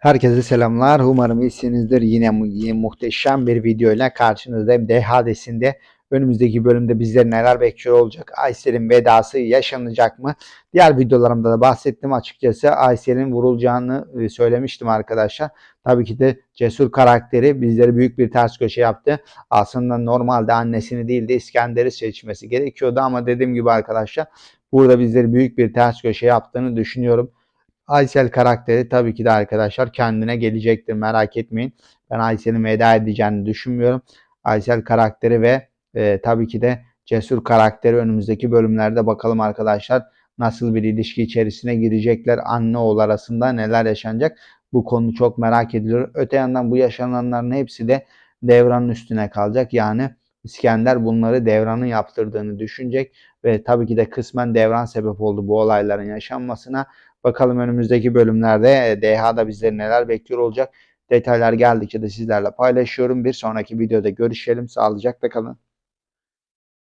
Herkese selamlar. Umarım iyisinizdir. Yine, yine muhteşem bir video ile karşınızdayım. Dehadesinde önümüzdeki bölümde bizleri neler bekliyor olacak? Aysel'in vedası yaşanacak mı? Diğer videolarımda da bahsettim açıkçası. Aysel'in vurulacağını e, söylemiştim arkadaşlar. Tabii ki de cesur karakteri bizleri büyük bir ters köşe yaptı. Aslında normalde annesini değil de İskender'i seçmesi gerekiyordu ama dediğim gibi arkadaşlar burada bizleri büyük bir ters köşe yaptığını düşünüyorum. Aysel karakteri tabii ki de arkadaşlar kendine gelecektir merak etmeyin. Ben Aysel'in veda edeceğini düşünmüyorum. Aysel karakteri ve e, tabii ki de Cesur karakteri önümüzdeki bölümlerde bakalım arkadaşlar nasıl bir ilişki içerisine girecekler. Anne oğul arasında neler yaşanacak. Bu konu çok merak ediliyor. Öte yandan bu yaşananların hepsi de Devran'ın üstüne kalacak. Yani İskender bunları Devran'ın yaptırdığını düşünecek ve tabii ki de kısmen Devran sebep oldu bu olayların yaşanmasına. Bakalım önümüzdeki bölümlerde e, DH'da bizleri neler bekliyor olacak. Detaylar geldikçe de sizlerle paylaşıyorum. Bir sonraki videoda görüşelim. Sağlıcakla kalın.